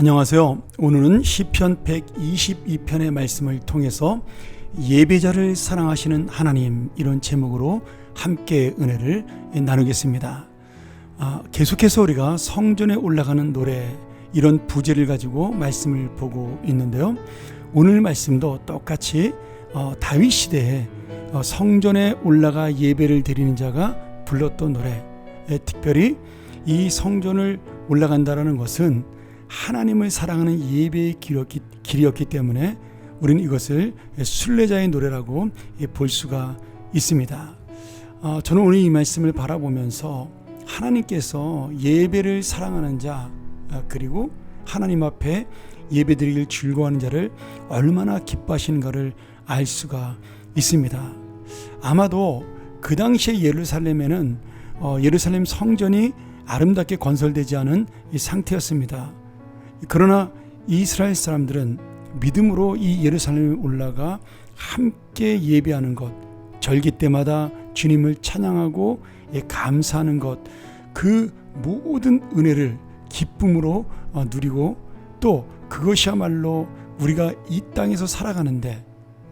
안녕하세요. 오늘은 시편 122편의 말씀을 통해서 예배자를 사랑하시는 하나님 이런 제목으로 함께 은혜를 나누겠습니다. 아, 계속해서 우리가 성전에 올라가는 노래 이런 부제를 가지고 말씀을 보고 있는데요. 오늘 말씀도 똑같이 어, 다윗 시대에 어, 성전에 올라가 예배를 드리는 자가 불렀던 노래. 에, 특별히 이 성전을 올라간다라는 것은 하나님을 사랑하는 예배의 길이었기, 길이었기 때문에 우리는 이것을 순례자의 노래라고 볼 수가 있습니다. 어, 저는 오늘 이 말씀을 바라보면서 하나님께서 예배를 사랑하는 자 어, 그리고 하나님 앞에 예배드리길 즐거워하는 자를 얼마나 기뻐하시는가를 알 수가 있습니다. 아마도 그 당시에 예루살렘에는 어, 예루살렘 성전이 아름답게 건설되지 않은 이 상태였습니다. 그러나 이스라엘 사람들은 믿음으로 이 예루살렘에 올라가 함께 예배하는 것, 절기 때마다 주님을 찬양하고 예, 감사하는 것, 그 모든 은혜를 기쁨으로 어, 누리고 또 그것이야말로 우리가 이 땅에서 살아가는데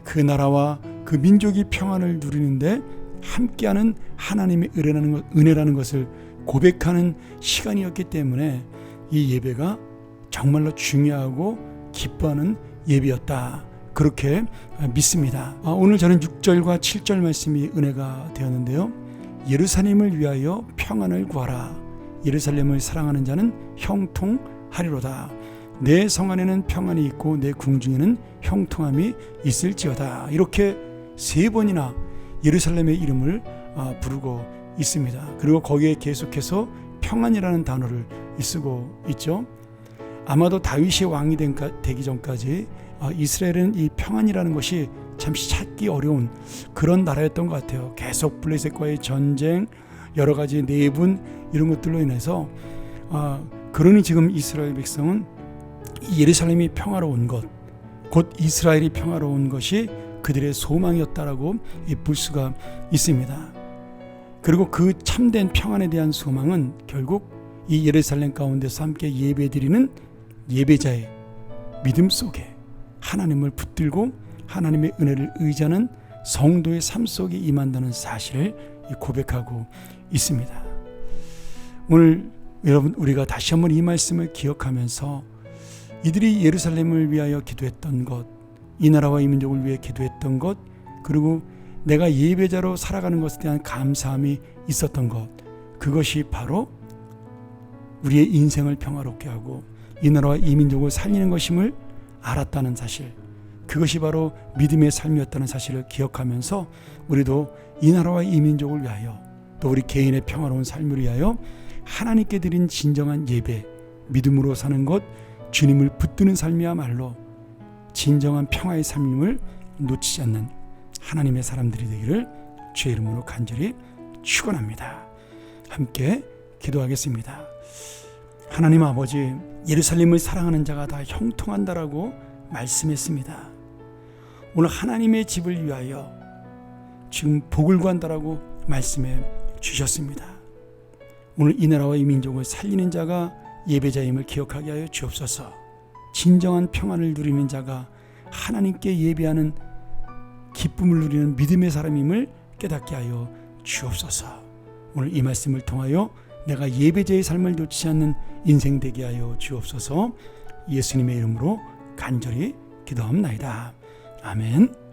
그 나라와 그 민족이 평안을 누리는데 함께하는 하나님의 은혜라는, 것을 고백하는 시간이었기 때문에 이 예배가 정말로 중요하고 기뻐하는 예배였다. 그렇게 믿습니다. 아, 오늘 저는 6절과 7절 말씀이 은혜가 되었는데요. 예루살렘을 위하여 평안을 구하라. 예루살렘을 사랑하는 자는 형통하리로다. 내 성 안에는 평안이 있고 내 궁중에는 형통함이 있을지어다. 이렇게 세 번이나 예루살렘의 이름을 아, 부르고 있습니다. 그리고 거기에 계속해서 평안이라는 단어를 쓰고 있죠. 아마도 다윗이 왕이 되기 전까지 아, 이스라엘은 이 평안이라는 것이 잠시 찾기 어려운 그런 나라였던 것 같아요. 계속 블레셋과의 전쟁, 여러 가지 내분 이런 것들로 인해서 아, 그러니 지금 이스라엘 백성은 예루살렘이 평화로운 것, 곧 이스라엘이 평화로운 것이 그들의 소망이었다라고 볼 수가 있습니다. 그리고 그 참된 평안에 대한 소망은 결국 이 예루살렘 가운데서 함께 예배드리는 예배자의 믿음 속에 하나님을 붙들고 하나님의 은혜를 의지하는 성도의 삶 속에 임한다는 사실을 고백하고 있습니다. 오늘 여러분 우리가 다시 한번 이 말씀을 기억하면서 이들이 예루살렘을 위하여 기도했던 것, 이 나라와 이 민족을 위해 기도했던 것, 그리고 내가 예배자로 살아가는 것에 대한 감사함이 있었던 것, 그것이 바로 우리의 인생을 평화롭게 하고 이 나라와 이 민족을 살리는 것임을 알았다는 사실, 그것이 바로 믿음의 삶이었다는 사실을 기억하면서 우리도 이 나라와 이 민족을 위하여 또 우리 개인의 평화로운 삶을 위하여 하나님께 드린 진정한 예배, 믿음으로 사는 것, 주님을 붙드는 삶이야말로 진정한 평화의 삶임을 놓치지 않는 하나님의 사람들이 되기를 주의 이름으로 간절히 축원합니다. 함께 기도하겠습니다. 하나님 아버지 예루살렘을 사랑하는 자가 다 형통한다라고 말씀했습니다. 오늘 하나님의 집을 위하여 지금 복을 구한다라고 말씀해 주셨습니다. 오늘 이 나라와 이 민족을 살리는 자가 예배자임을 기억하게 하여 주옵소서. 진정한 평안을 누리는 자가 하나님께 예배하는 기쁨을 누리는 믿음의 사람임을 깨닫게 하여 주옵소서. 오늘 이 말씀을 통하여 내가 예배자의 삶을 놓치지 않는 인생 되게 하여 주옵소서. 예수님의 이름으로 간절히 기도합나이다. 아멘.